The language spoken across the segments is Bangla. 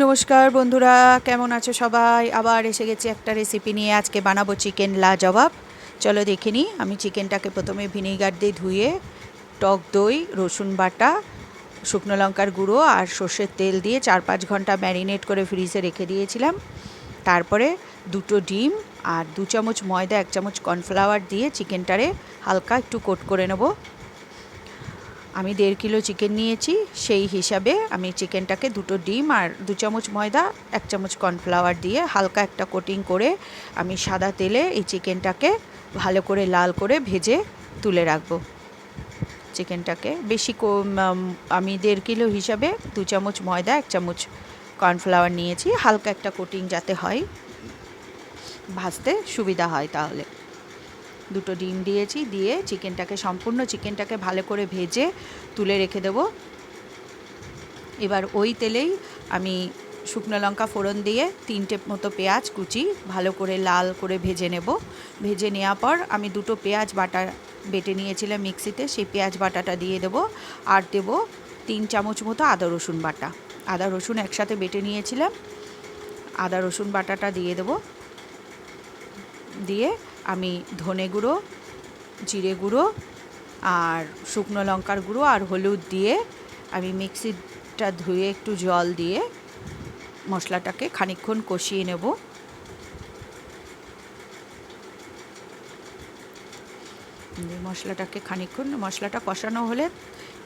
নমস্কার বন্ধুরা, কেমন আছো সবাই? আবার এসে গেছি একটা রেসিপি নিয়ে আজকে বানাবো চিকেন লাজবাব চলো দেখে নিই, আমি চিকেনটাকে প্রথমে ভিনেগার দিয়ে ধুয়ে, টক দই, রসুন বাটা, শুকনো লঙ্কার গুঁড়ো আর সর্ষের তেল দিয়ে চার পাঁচ ঘণ্টা ম্যারিনেট করে ফ্রিজে রেখে দিয়েছিলাম। তারপরে দুটো ডিম আর দু চামচ ময়দা, এক চামচ কর্নফ্লাওয়ার দিয়ে চিকেনটারে হালকা একটু কোট করে নেব। আমি দেড় কিলো চিকেন নিয়েছি, সেই হিসাবে আমি চিকেনটাকে দুটো ডিম আর দু চামচ ময়দা, এক চামচ কর্নফ্লাওয়ার দিয়ে হালকা একটা কোটিং করে আমি সাদা তেলে এই চিকেনটাকে ভালো করে লাল করে ভেজে তুলে রাখব। চিকেনটাকে বেশি আমি দেড় কিলো হিসাবে দু চামচ ময়দা, এক চামচ কর্নফ্লাওয়ার নিয়েছি, হালকা একটা কোটিং যাতে হয়, ভাজতে সুবিধা হয় তাহলে। দুটো ডিম দিয়েছি, দিয়ে চিকেনটাকে, সম্পূর্ণ চিকেনটাকে ভালো করে ভেজে তুলে রেখে দেব। এবার ওই তেলেই আমি শুকনো লঙ্কা ফোড়ন দিয়ে তিনটে মতো পেঁয়াজ কুচি ভালো করে লাল করে ভেজে নেব। ভেজে নেওয়ার পর আমি দুটো পেঁয়াজ বাটা বেটে নিয়েছিলাম মিক্সিতে, সেই পেঁয়াজ বাটাটা দিয়ে দেব আর দেব তিন চামচ মতো আদা রসুন বাটা। আদা রসুন একসাথে বেটে নিয়েছিলাম। আদা রসুন বাটাটা দিয়ে দেব। দিয়ে আমি ধনে গুঁড়ো, জিরে গুঁড়ো আর শুকনো লঙ্কার গুঁড়ো আর হলুদ দিয়ে আমি মিক্সিটা ধুয়ে একটু জল দিয়ে মশলাটাকে খানিক্ষণ কষিয়ে নেব। মশলাটাকে খানিক্ষণ মশলাটা কষানো হলে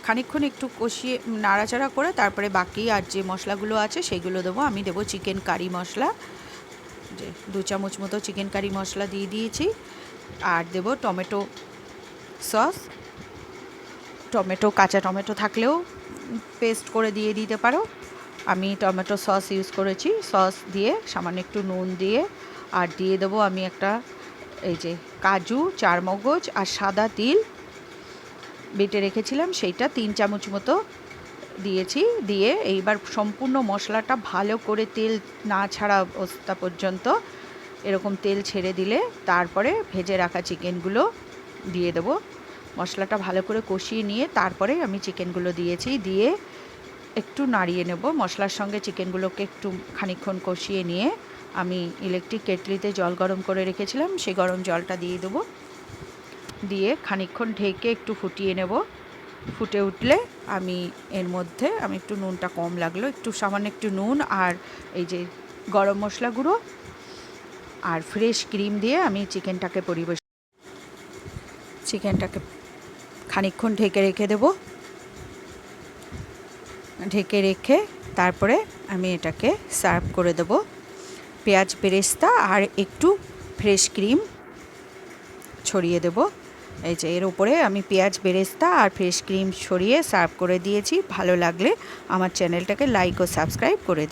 খানিক্ষণ একটু কষিয়ে নাড়াচাড়া করে তারপরে বাকি আর যে মশলাগুলো আছে সেগুলো দেবো। আমি দেবো চিকেন কারি মশলা। দু চামচ মতো চিকেন কারি মশলা দিয়ে দিয়েছি। আর দেব টমেটো সস টমেটো, কাঁচা টমেটো থাকলেও পেস্ট করে দিয়ে দিতে পারো। আমি টমেটো সস ইউজ করেছি। সস দিয়ে সামান্য একটু নুন দিয়ে। আর দিয়ে দেবো আমি একটা এই যে কাজু, চারমগজ আর সাদা তিল। বেটে রেখেছিলাম, সেইটা তিন চামচ মতো দিয়েছি, দিয়ে এইবার সম্পূর্ণ মশলাটা ভালো করে তেল না ছাড়া অবস্থা পর্যন্ত এরকম তেল ছেড়ে দিলে তারপরে ভেজে রাখা চিকেনগুলো দিয়ে দেবো। মশলাটা ভালো করে কষিয়ে নিয়ে তারপরে আমি চিকেনগুলো দিয়েছি, দিয়ে একটু নাড়িয়ে নেব। মশলার সঙ্গে চিকেনগুলোকে একটু খানিক্ষণ কষিয়ে নিয়ে আমি ইলেকট্রিক কেটলিতে জল গরম করে রেখেছিলাম সেই গরম জলটা দিয়ে দেবো। দিয়ে খানিক্ষণ ঢেকে একটু ফুটিয়ে নেব। ফুটে উঠলে আমি এর মধ্যে, আমি একটু নুনটা কম লাগল, একটু সামান্য একটু নুন আর এই যে গরম মশলা গুঁড়ো আর ফ্রেশ ক্রিম দিয়ে আমি চিকেনটাকে পরিবেশ, চিকেনটাকে খানিক্ষণ ঢেকে রেখে দেব। ঢেকে রেখে তারপরে আমি এটাকে সার্ভ করে দেব। পেঁয়াজ বেরেস্তা আর একটু ফ্রেশ ক্রিম ছড়িয়ে দেবো। এই যে এর উপরে আমি পেঁয়াজ বেরেস্তা আর ফ্রেশ ক্রিম ছড়িয়ে সার্ভ করে দিয়েছি। ভালো লাগলে আমার চ্যানেলটাকে লাইক ও সাবস্ক্রাইব করে